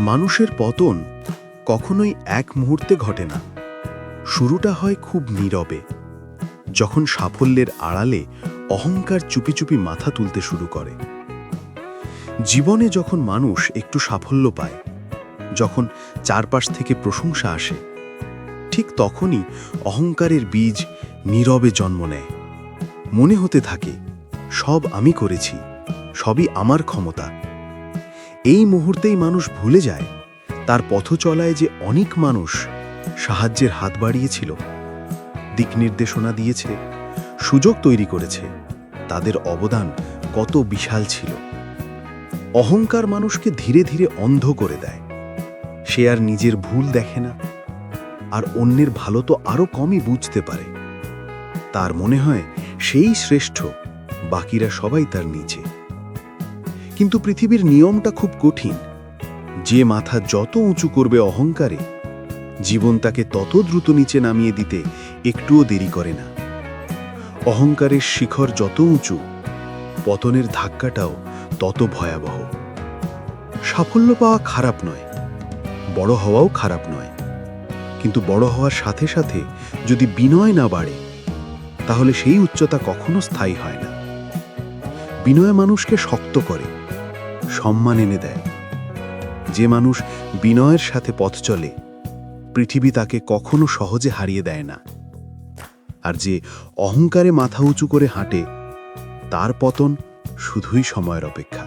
মানুষের পতন কখনোই এক মুহূর্তে ঘটে না। শুরুটা হয় খুব নীরবে। যখন সাফল্যের আড়ালে অহংকার চুপি চুপি মাথা তুলতে শুরু করে। জীবনে যখন মানুষ একটু সাফল্য পায়, যখন চারপাশ থেকে প্রশংসা আসে, ঠিক তখনই অহংকারের বীজ নীরবে জন্ম নেয়। মনে হতে থাকে, সব আমি করেছি, সবই আমার ক্ষমতা। এই মুহূর্তেই মানুষ ভুলে যায় তার পথ চলায় যে অনেক মানুষ সাহায্যের হাত বাড়িয়েছিল, দিক নির্দেশনা দিয়েছে, সুযোগ তৈরি করেছে, তাদের অবদান কত বিশাল ছিল। অহংকার মানুষকে ধীরে ধীরে অন্ধ করে দেয়। সে আর নিজের ভুল দেখে না, আর অন্যের ভালো তো আরও কমই বুঝতে পারে। তার মনে হয় সেই শ্রেষ্ঠ, বাকিরা সবাই তার নিচে। কিন্তু পৃথিবীর নিয়মটা খুব কঠিন। যে মাথা যত উঁচু করবে অহংকারে, জীবন তাকে তত দ্রুত নিচে নামিয়ে দিতে একটুও দেরি করে না। অহংকারের শিখর যত উঁচু, পতনের ধাক্কাটাও তত ভয়াবহ। সাফল্য পাওয়া খারাপ নয়, বড় হওয়াও খারাপ নয়। কিন্তু বড় হওয়ার সাথে সাথে যদি বিনয় না বাড়ে, তাহলে সেই উচ্চতা কখনো স্থায়ী হয় না। বিনয় মানুষকে শক্ত করে সম্মান এনে দেয়। যে মানুষ বিনয়ের সাথে পথ চলে, পৃথিবী তাকে কখনো সহজে হারিয়ে দেয় না। আর যে অহংকারে মাথা উঁচু করে হাঁটে, তার পতন শুধুই সময়ের অপেক্ষা।